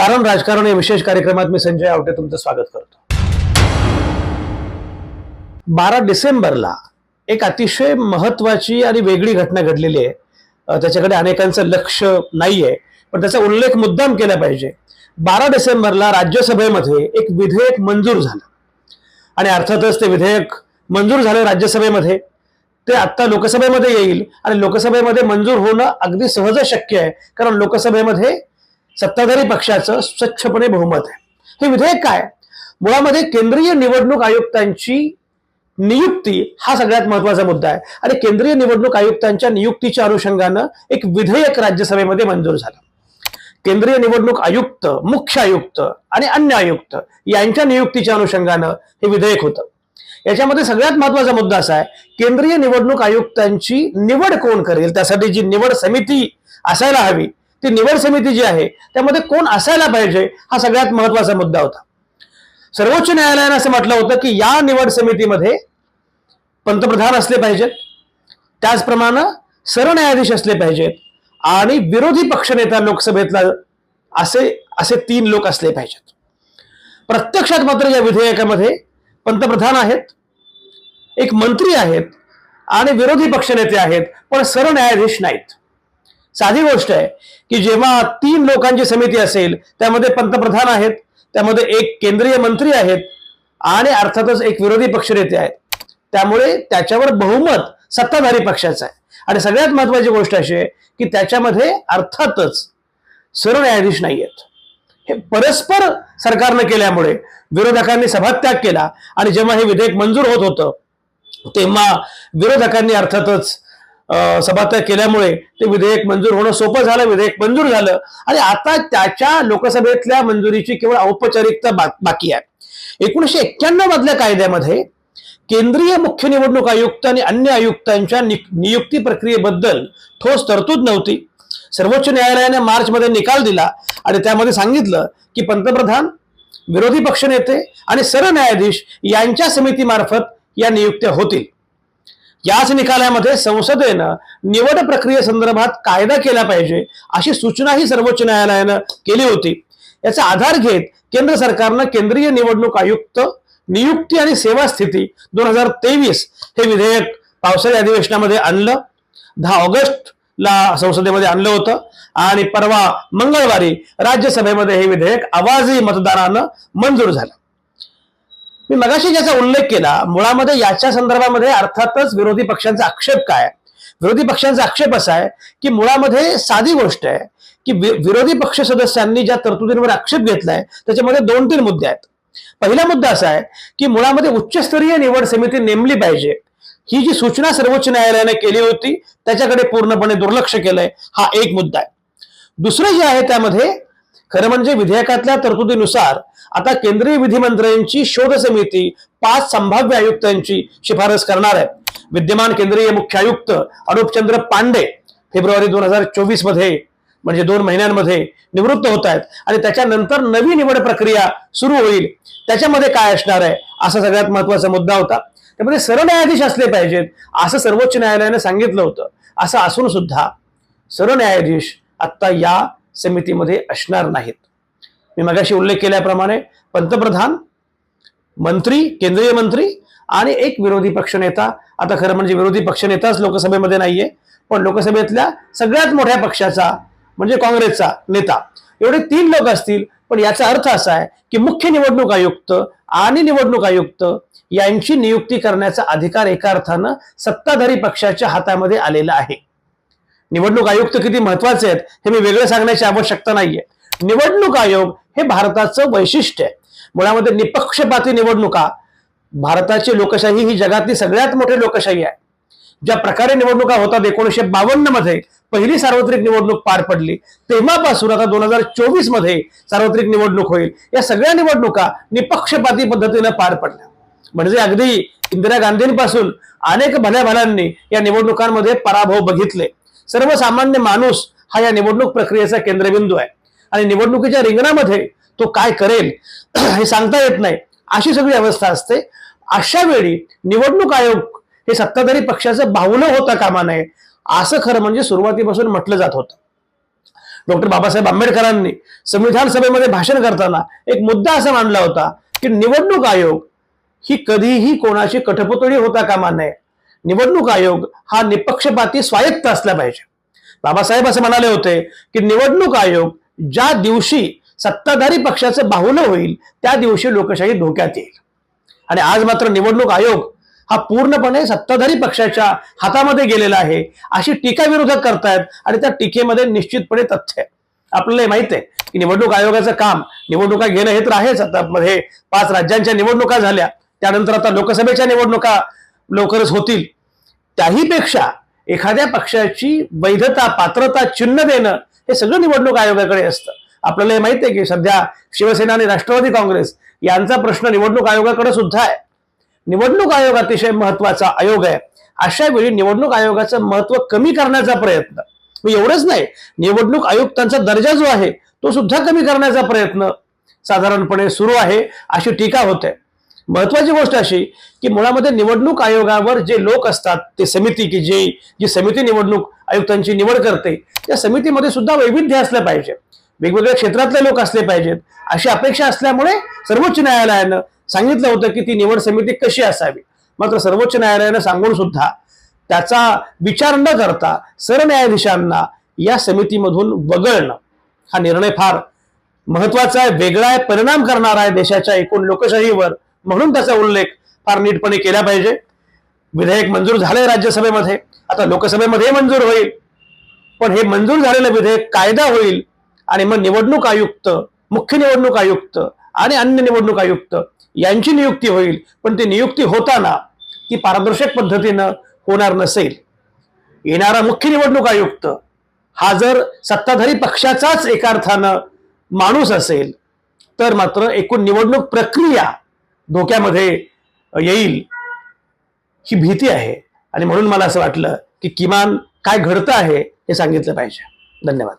कारण राजकारण या विशेष कार्यक्रमात मी संजय आवटे तुमचं स्वागत करतो. बारा डिसेंबरला एक अतिशय महत्वाची आणि वेगळी घटना घडलेली आहे. त्याच्याकडे अनेकांचं लक्ष नाहीये पण त्याचा उल्लेख मुद्दाम केला पाहिजे. बारा डिसेंबरला राज्यसभेमध्ये एक विधेयक मंजूर झालं. आणि अर्थातच ते विधेयक मंजूर झालं राज्यसभेमध्ये. ते आत्ता लोकसभेमध्ये येईल आणि लोकसभेमध्ये मंजूर होणं अगदी सहज शक्य आहे कारण लोकसभेमध्ये सत्ताधारी पक्षाचं स्वच्छपणे बहुमत आहे. हे विधेयक काय? मुळामध्ये केंद्रीय निवडणूक आयुक्तांची नियुक्ती हा सगळ्यात महत्त्वाचा मुद्दा आहे. आणि केंद्रीय निवडणूक आयुक्तांच्या नियुक्तीच्या अनुषंगानं एक विधेयक राज्यसभेमध्ये मंजूर झालं. केंद्रीय निवडणूक आयुक्त मुख्य आयुक्त आणि अन्य आयुक्त यांच्या नियुक्तीच्या अनुषंगानं हे विधेयक होतं. याच्यामध्ये सगळ्यात महत्त्वाचा मुद्दा असा आहे केंद्रीय निवडणूक आयुक्तांची निवड कोण करेल? त्यासाठी जी निवड समिती असायला हवी ती निवड समिती जी आहे त्यामध्ये कोण असायला पाहिजे हा सगळ्यात महत्त्वाचा मुद्दा होता. सर्वोच्च न्यायालयानं असं म्हटलं होतं की या निवड समितीमध्ये पंतप्रधान असले पाहिजेत त्याचप्रमाणे सरन्यायाधीश असले पाहिजेत आणि विरोधी पक्षनेता लोकसभेतला असे असे तीन लोक असले पाहिजेत. प्रत्यक्षात मात्र या विधेयकामध्ये पंतप्रधान आहेत एक मंत्री आहेत आणि विरोधी पक्षनेते आहेत पण सरन्यायाधीश नाहीत. साधी गोष्ट आहे की जेव्हा तीन लोकांची समिती असेल त्यामध्ये पंतप्रधान आहेत त्यामध्ये एक केंद्रीय मंत्री आहेत आणि अर्थातच एक विरोधी पक्षनेते आहेत. त्यामुळे त्याच्यावर बहुमत सत्ताधारी पक्षाचं आहे. आणि सगळ्यात महत्वाची गोष्ट अशी आहे की त्याच्यामध्ये अर्थातच सरन्यायाधीश नाही आहेत हे परस्पर सरकारनं केल्यामुळे विरोधकांनी सभात्याग केला आणि जेव्हा हे विधेयक मंजूर होत होतं तेव्हा विरोधकांनी अर्थातच सभात्याग केल्यामुळे ते विधेयक मंजूर होणं सोपं झालं विधेयक मंजूर झालं. आणि आता त्याच्या लोकसभेतल्या मंजुरीची केवळ औपचारिकता बा- बाकी आहे. एकोणीशे एक्क्याण्णव मधल्या कायद्यामध्ये केंद्रीय मुख्य निवडणूक आयुक्त आणि अन्य आयुक्तांच्या नियुक्ती प्रक्रियेबद्दल ठोस तरतूद नव्हती. सर्वोच्च न्यायालयाने मार्चमध्ये निकाल दिला आणि त्यामध्ये सांगितलं की पंतप्रधान विरोधी पक्षनेते आणि सरन्यायाधीश यांच्या समितीमार्फत या नियुक्त्या होतील. याच निकालामध्ये संसदेनं निवड प्रक्रियेसंदर्भात कायदा केला पाहिजे अशी सूचनाही सर्वोच्च न्यायालयानं केली होती. याचा आधार घेत केंद्र सरकारनं केंद्रीय निवडणूक आयुक्त नियुक्ती आणि सेवा स्थिती दोन हजार तेवीस हे विधेयक पावसाळी अधिवेशनामध्ये आणलं. दहा ऑगस्ट ला संसदेमध्ये आणलं होतं. आणि परवा मंगळवारी राज्यसभेमध्ये हे विधेयक आवाजी मतदानानं मंजूर झालं. मी मगाशी ज्याचा उल्लेख केला मुळामध्ये याच्या संदर्भामध्ये अर्थातच विरोधी पक्षांचा आक्षेप काय? विरोधी पक्षांचा आक्षेप असा आहे की मुळामध्ये साधी गोष्ट आहे की विरोधी पक्ष सदस्यांनी ज्या तरतुदींवर आक्षेप घेतलाय त्याच्यामध्ये दोन तीन मुद्दे आहेत. पहिला मुद्दा असा आहे की मुळामध्ये उच्चस्तरीय निवड समिती नेमली पाहिजे. ही जी सूचना सर्वोच्च न्यायालयाने केली होती त्याच्याकडे पूर्णपणे दुर्लक्ष केलंय हा एक मुद्दा आहे. दुसरं जे आहे त्यामध्ये खरं म्हणजे विधेयकातल्या तरतुदीनुसार आता केंद्रीय विधिमंत्र्यांची शोध समिती पाच संभाव्य आयुक्तांची शिफारस करणार आहे. विद्यमान केंद्रीय मुख्य आयुक्त अनुपचंद्र पांडे फेब्रुवारी दोन हजार चोवीसमध्ये म्हणजे दोन महिन्यांमध्ये निवृत्त होत आहेत आणि त्याच्यानंतर नवी निवड प्रक्रिया सुरू होईल. त्याच्यामध्ये काय असणार आहे? असा सगळ्यात महत्त्वाचा मुद्दा होता. त्यामध्ये सरन्यायाधीश असले पाहिजेत असं सर्वोच्च न्यायालयाने सांगितलं होतं. असं असून सुद्धा सरन्यायाधीश आत्ता या समितीमध्ये असणार नाहीत. मी मगाशी उल्लेख केल्याप्रमाणे पंतप्रधान मंत्री केंद्रीय मंत्री आणि एक विरोधी पक्षनेता आता खरं म्हणजे विरोधी पक्षनेताच लोकसभेमध्ये नाहीये पण लोकसभेतल्या सगळ्यात मोठ्या पक्षाचा म्हणजे काँग्रेसचा नेता. एवढे तीन लोक असतील पण याचा अर्थ असा आहे की मुख्य निवडणूक आयुक्त आणि निवडणूक आयुक्त यांची नियुक्ती करण्याचा अधिकार एका अर्थानं सत्ताधारी पक्षाच्या हातामध्ये आलेला आहे. निवडणूक आयुक्त किती महत्त्वाचे आहेत हे मी वेगळं सांगण्याची आवश्यकता नाहीये. निवडणूक आयोग हे भारताचं वैशिष्ट्य आहे. मुळामध्ये निपक्षपाती निवडणुका भारताची लोकशाही ही जगातली सगळ्यात मोठी लोकशाही आहे. ज्या प्रकारे निवडणुका होतात एकोणीशे बावन्नमध्ये पहिली सार्वत्रिक निवडणूक पार पडली तेव्हापासून आता दोन हजार चोवीसमध्ये सार्वत्रिक निवडणूक होईल. या सगळ्या निवडणुका निपक्षपाती पद्धतीनं पार पडल्या. म्हणजे अगदी इंदिरा गांधींपासून अनेक भल्या भल्यांनी या निवडणुकांमध्ये पराभव बघितले. सर्वसामान्य माणूस हा या निवडणूक प्रक्रियेचा केंद्रबिंदू आहे. आणि निवडणुकीच्या रिंगणामध्ये तो काय करेल हे सांगता येत नाही. अशी सगळी अवस्था असते. अशा वेळी निवडणूक आयोग हे सत्ताधारी पक्षाचं बाहुलं होता कामा नये असं खरं म्हणजे सुरुवातीपासून म्हटलं जात होतं. डॉक्टर बाबासाहेब आंबेडकरांनी संविधान सभेमध्ये भाषण करताना एक मुद्दा असा मांडला होता की निवडणूक आयोग ही कधीही कोणाची कठपुतळी होता कामा नये. निवडणूक आयोग हा निपक्षपाती स्वायत्त असला पाहिजे. बाबासाहेब असं म्हणाले होते की निवडणूक आयोग ज्या दिवशी सत्ताधारी पक्षाचं बाहुलं होईल त्या दिवशी लोकशाही धोक्यात येईल. आणि आज मात्र निवडणूक आयोग हा पूर्णपणे सत्ताधारी पक्षाच्या हातामध्ये गेलेला आहे अशी टीका विरोधक करतायत आणि त्या टीकेमध्ये निश्चितपणे तथ्य आहे. आपल्याला हे माहीत आहे की निवडणूक आयोगाचं काम निवडणुका घेणं हे तर आहेच. आता मध्ये पाच राज्यांच्या निवडणुका झाल्या त्यानंतर आता लोकसभेच्या निवडणुका लवकरच होतील. त्याहीपेक्षा एखाद्या पक्षाची वैधता पात्रता चिन्ह देणं हे सगळं निवडणूक आयोगाकडे असतं. आपल्याला हे माहिती आहे की सध्या शिवसेना आणि राष्ट्रवादी काँग्रेस यांचा प्रश्न निवडणूक आयोगाकडे सुद्धा आहे. निवडणूक आयोग अतिशय महत्त्वाचा आयोग आहे. अशा वेळी निवडणूक आयोगाचं महत्त्व कमी करण्याचा प्रयत्न. मग एवढंच नाही निवडणूक आयुक्तांचा दर्जा जो आहे तो सुद्धा कमी करण्याचा प्रयत्न साधारणपणे सुरू आहे अशी टीका होते. महत्वाची गोष्ट अशी की मुळामध्ये निवडणूक आयोगावर जे लोक असतात ते समिती की जे जी समिती निवडणूक आयुक्तांची निवड करते त्या समितीमध्ये सुद्धा वैविध्य असलं पाहिजे. वेगवेगळ्या क्षेत्रातले लोक असले पाहिजेत. अशी अपेक्षा असल्यामुळे सर्वोच्च न्यायालयानं सांगितलं होतं की ती निवड समिती कशी असावी. मात्र सर्वोच्च न्यायालयानं सांगून सुद्धा त्याचा विचार न करता सरन्यायाधीशांना या समितीमधून वगळणं हा निर्णय फार महत्त्वाचा आहे वेगळा आहे परिणाम करणारा आहे देशाच्या एकूण लोकशाहीवर. म्हणून त्याचा उल्लेख फार नीटपणे केला पाहिजे. विधेयक मंजूर झालंय राज्यसभेमध्ये. आता लोकसभेमध्ये मंजूर होईल. पण हे मंजूर झालेलं विधेयक कायदा होईल आणि मग निवडणूक आयुक्त मुख्य निवडणूक आयुक्त आणि अन्य निवडणूक आयुक्त यांची नियुक्ती होईल. पण ती नियुक्ती होताना ती पारदर्शक पद्धतीनं होणार नसेल. येणारा मुख्य निवडणूक आयुक्त हा जर सत्ताधारी पक्षाचाच एका अर्थानं माणूस असेल तर मात्र एकूण निवडणूक प्रक्रिया धोक्यामध्ये येईल ही भीती आहे. आणि म्हणून मला असं वाटलं की किमान काय घडतं आहे हे सांगितलं पाहिजे. धन्यवाद.